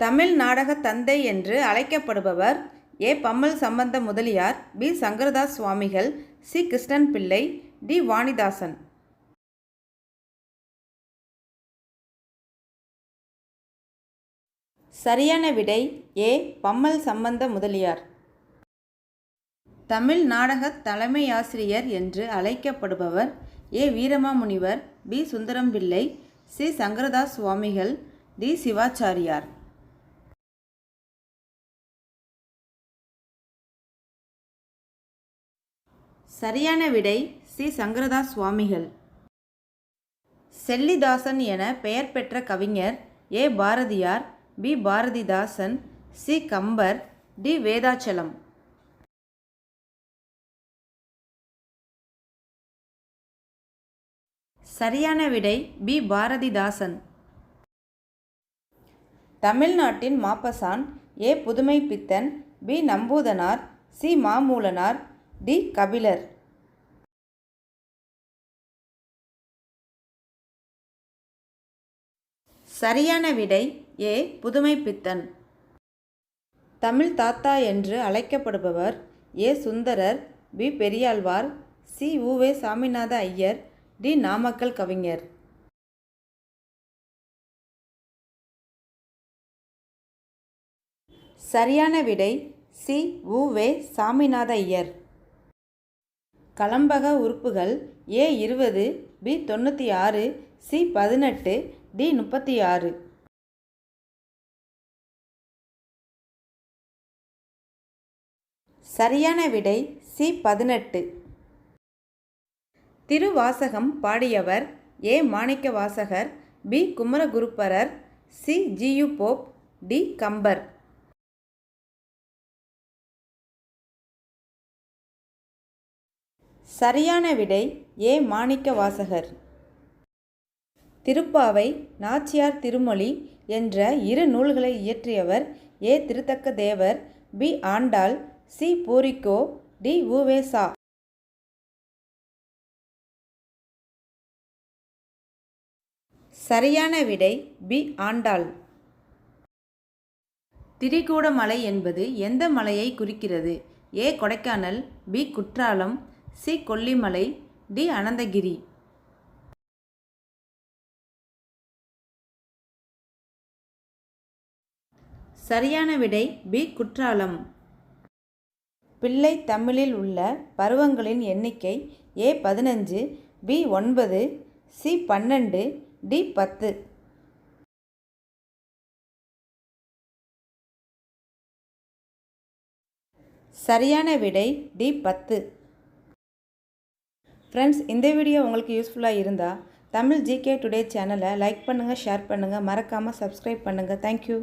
தமிழ் நாடக தந்தை என்று அழைக்கப்படுபவர் A. Pammal Sambandha Mudaliar B. Sankaradas Swamigal C. Krishnan பிள்ளை டி. வாணிதாசன். சரியான விடை ஏ. பம்மல் சம்பந்த முதலியார். தமிழ் நாடக தலைமையாசிரியர் என்று அழைக்கப்படுபவர் ஏ. வீரமாமுனிவர் பி. சுந்தரம் பிள்ளை சி. சங்கரதாஸ் சுவாமிகள் டி. சிவாச்சாரியார். சரியான விடை சி. சங்கரதாஸ் சுவாமிகள் செல்லிதாசன் என பெயர் பெற்ற கவிஞர் A. Bharathiyar B. Bharathidasan C. Kambar D. Vedachalam. சரியான விடை பி. பாரதிதாசன். தமிழ்நாட்டின் Maupassant A. Pudhumai Pithan B. Nambuthanar C. Mamulanar D. Kapilar. சரியான விடை ஏ. புதுமை பித்தன் தமிழ் தாத்தா என்று அழைக்கப்படுபவர் A. Sundarar B. Periyazhwar C. U Ve Saminatha Iyer D. Namakkal கவிஞர். சரியான விடை சி. உவே சாமிநாத ஐயர். கலம்பக உறுப்புகள் ஏ இருபது பி தொண்ணூற்றி ஆறு சி பதினெட்டு டி முப்பத்தி ஆறு சரியான விடை சி பதினெட்டு. திருவாசகம் பாடியவர் A Manikka Vasagar B Kumaraguruparar C G U Pope D Kambar. சரியான விடை ஏ மாணிக்க வாசகர் திருப்பாவை நாச்சியார் திருமொழி என்ற இரு நூல்களை இயற்றியவர் A Thiruthakka Thevar B Andal C பூரிக்கோ D U. Ve. Sa. சரியான விடை பி ஆண்டாள். திரிகூடமலை என்பது எந்த மலையை குறிக்கிறது? A Kodaikanal B Kutralam C. Kollimalai D. Ananthagiri. சரியான விடை பி. குற்றாலம். பிள்ளை தமிழில் உள்ள பருவங்களின் எண்ணிக்கை ஏ. பதினஞ்சு பி. ஒன்பது சி. பன்னெண்டு டி. பத்து. சரியான விடை டி. பத்து. ஃப்ரெண்ட்ஸ் இந்த வீடியோ உங்களுக்கு யூஸ்ஃபுல்லாக இருந்தால் தமிழ் ஜிகே டுடே சேனலை லைக் பண்ணுங்கள் ஷேர் பண்ணுங்கள் மறக்காமல் சப்ஸ்கிரைப் பண்ணுங்கள் தேங்க்யூ